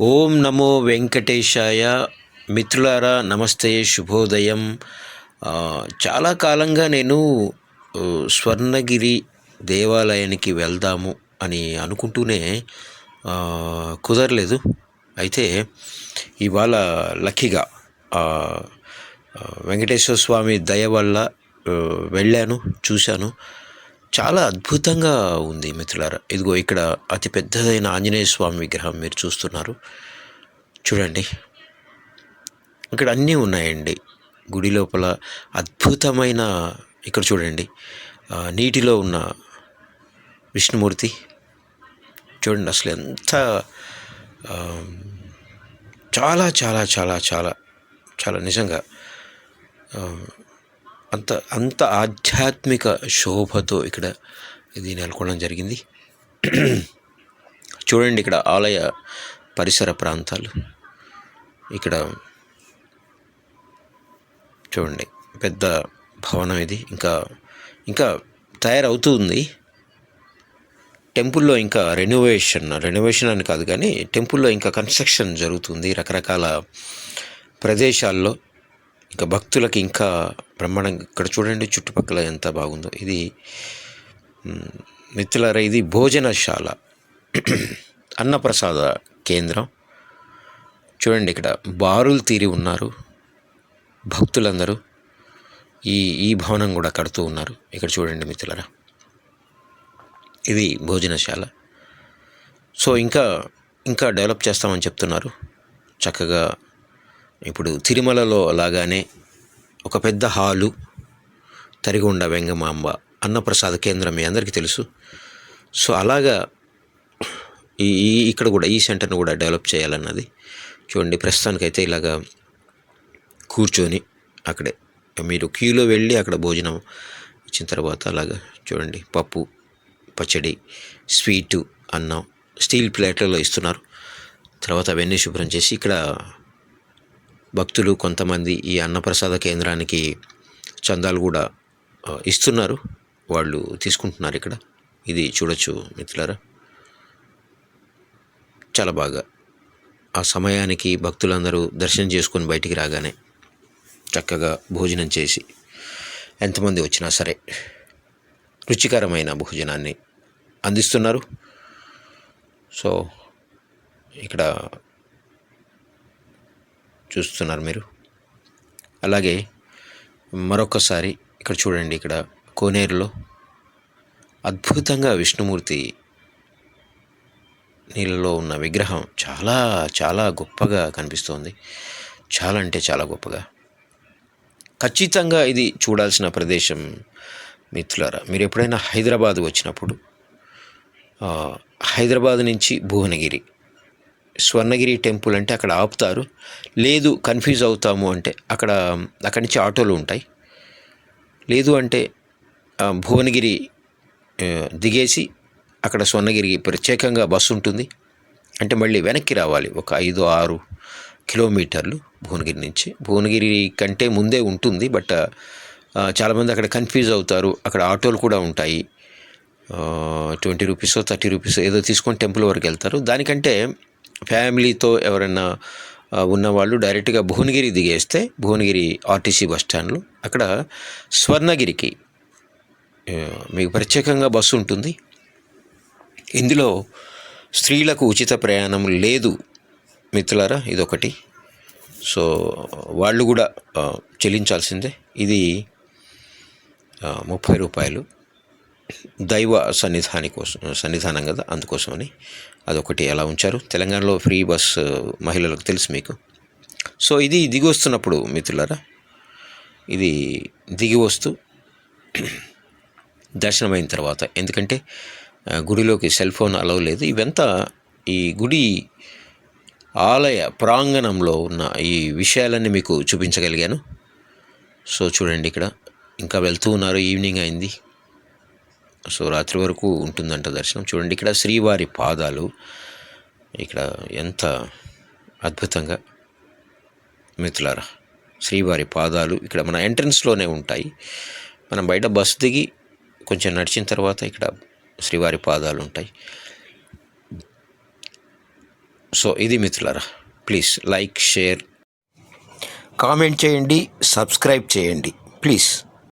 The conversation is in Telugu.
ఓం నమో వెంకటేశాయ. మిత్రులారా నమస్తే శుభోదయం. చాలా కాలంగా నేను స్వర్ణగిరి దేవాలయానికి వెళ్దాము అని అనుకుంటూనే కుదరలేదు. అయితే ఇవాళ లక్కీగా వెంకటేశ్వర స్వామి దయ వల్ల వెళ్ళాను చూశాను. చాలా అద్భుతంగా ఉంది మిత్రులారా. ఇదిగో ఇక్కడ అతి పెద్దదైన ఆంజనేయ స్వామి విగ్రహం మీరు చూస్తున్నారు. చూడండి. ఇక్కడ అన్నీ ఉన్నాయండి. గుడి లోపల అద్భుతమైన ఇక్కడ చూడండి. నీటిలో ఉన్న విష్ణుమూర్తి. చూడండి అసలు ఎంత చాలా చాలా చాలా చాలా చాలా నిజంగా అంత అంత ఆధ్యాత్మిక శోభతో ఇక్కడ ఇది నెలకొనడం జరిగింది. చూడండి ఇక్కడ ఆలయ పరిసర ప్రాంతాలు. ఇక్కడ చూడండి పెద్ద భవనం ఇది. ఇంకా ఇంకా తయారవుతుంది. టెంపుల్లో ఇంకా రెనోవేషన్ రెనోవేషన్ అని కాదు కానీ టెంపుల్లో ఇంకా కన్స్ట్రక్షన్ జరుగుతుంది రకరకాల ప్రదేశాల్లో. ఇంకా భక్తులకి ఇంకా బ్రహ్మాండంగా ఇక్కడ చూడండి చుట్టుపక్కల ఎంత బాగుందో. ఇది మ్, మిత్రులారా ఇది భోజనశాల. అన్నప్రసాద కేంద్రం. చూడండి ఇక్కడ బారులు తీరి ఉన్నారు భక్తులందరూ. ఈ ఈ భవనం కూడా కడుతూ ఉన్నారు. ఇక్కడ చూడండి మిత్రులరా. ఇది భోజనశాల. సో ఇంకా ఇంకా డెవలప్ చేస్తామని చెప్తున్నారు. చక్కగా ఇప్పుడు తిరుమలలో అలాగానే ఒక పెద్ద హాలు తరిగొండ వెంగమాంబ అన్నప్రసాద కేంద్రం మీ అందరికీ తెలుసు. సో అలాగా ఈ ఈ- ఇక్కడ కూడా ఈ సెంటర్ను కూడా డెవలప్ చేయాలన్నది చూడండి. ప్రస్తుతానికైతే ఇలాగా కూర్చొని అక్కడే మీరు క్యూలో వెళ్ళి అక్కడ భోజనం ఇచ్చిన తర్వాత అలాగా చూడండి. పప్పు పచ్చడి స్వీటు అన్నం స్టీల్ ప్లేట్లలో ఇస్తున్నారు. తర్వాత అవన్నీ శుభ్రం చేసి ఇక్కడ భక్తులు కొంతమంది ఈ అన్నప్రసాద కేంద్రానికి చందాలు కూడా ఇస్తున్నారు. వాళ్ళు తీసుకుంటున్నారు ఇక్కడ. ఇది చూడొచ్చు మిత్రులారా. చాలా బాగా. ఆ సమయానికి భక్తులందరూ దర్శనం చేసుకొని బయటికి రాగానే చక్కగా భోజనం చేసి ఎంతమంది వచ్చినా సరే రుచికరమైన భోజనాన్ని అందిస్తున్నారు. సో ఇక్కడ చూస్తున్నారు మీరు. అలాగే మరొకసారి ఇక్కడ చూడండి ఇక్కడ కోనేరులో అద్భుతంగా విష్ణుమూర్తి నీళ్ళలో ఉన్న విగ్రహం చాలా చాలా గొప్పగా కనిపిస్తోంది. చాలా అంటే చాలా గొప్పగా. ఖచ్చితంగా ఇది చూడాల్సిన ప్రదేశం మిత్రులారా మీరు ఎప్పుడైనా హైదరాబాద్ వచ్చినప్పుడు హైదరాబాద్ నుంచి భువనగిరి స్వర్ణగిరి టెంపుల్ అంటే అక్కడ ఆపుతారు. లేదు కన్ఫ్యూజ్ అవుతాము అంటే అక్కడ అక్కడి నుంచి ఆటోలు ఉంటాయి. లేదు అంటే భువనగిరి దిగేసి అక్కడ స్వర్ణగిరికి ప్రత్యేకంగా బస్సు ఉంటుంది. అంటే మళ్ళీ వెనక్కి రావాలి ఒక ఐదు ఆరు కిలోమీటర్లు భువనగిరి నుంచి. భువనగిరి కంటే ముందే ఉంటుంది బట్ చాలామంది అక్కడ కన్ఫ్యూజ్ అవుతారు. అక్కడ ఆటోలు కూడా ఉంటాయి. ట్వంటీ రూపీస్ థర్టీ రూపీస్ ఏదో తీసుకొని టెంపుల్ వరకు వెళ్తారు. దానికంటే ఫ్యామిలీతో ఎవరైనా ఉన్నవాళ్ళు డైరెక్ట్గా భువనగిరి దిగేస్తే భువనగిరి ఆర్టీసీ బస్ స్టాండ్లో అక్కడ స్వర్ణగిరికి మీకు ప్రత్యేకంగా బస్సు ఉంటుంది. ఇందులో స్త్రీలకు ఉచిత ప్రయాణం లేదు మిత్రులారా ఇదొకటి. సో వాళ్ళు కూడా చెల్లించాల్సిందే. ఇది ముప్పై రూపాయలు. దైవ సన్నిధాని కోసం సన్నిధానం కదా అందుకోసమని అదొకటి ఎలా ఉంచారు. తెలంగాణలో ఫ్రీ బస్ మహిళలకు తెలుసు మీకు. సో ఇది దిగి వస్తున్నప్పుడు మిత్రులారా ఇది దిగి వస్తూ దర్శనమైన తర్వాత ఎందుకంటే గుడిలోకి సెల్ ఫోన్ అలవ్ లేదు. ఇవంతా ఈ గుడి ఆలయ ప్రాంగణంలో ఉన్న ఈ విషయాలన్నీ మీకు చూపించగలిగాను. సో చూడండి ఇక్కడ ఇంకా వెళ్తూ ఉన్నారు ఈవినింగ్ అయింది. సో రాత్రి వరకు ఉంటుందంట దర్శనం. చూడండి ఇక్కడ శ్రీవారి పాదాలు ఇక్కడ ఎంత అద్భుతంగా మిత్రులారా శ్రీవారి పాదాలు ఇక్కడ మన ఎంట్రన్స్లోనే ఉంటాయి. మనం బయట బస్సు దిగి కొంచెం నడిచిన తర్వాత ఇక్కడ శ్రీవారి పాదాలు ఉంటాయి. సో ఇది మిత్రులారా ప్లీజ్ లైక్ షేర్. కామెంట్ చేయండి సబ్స్క్రైబ్ చేయండి ప్లీజ్.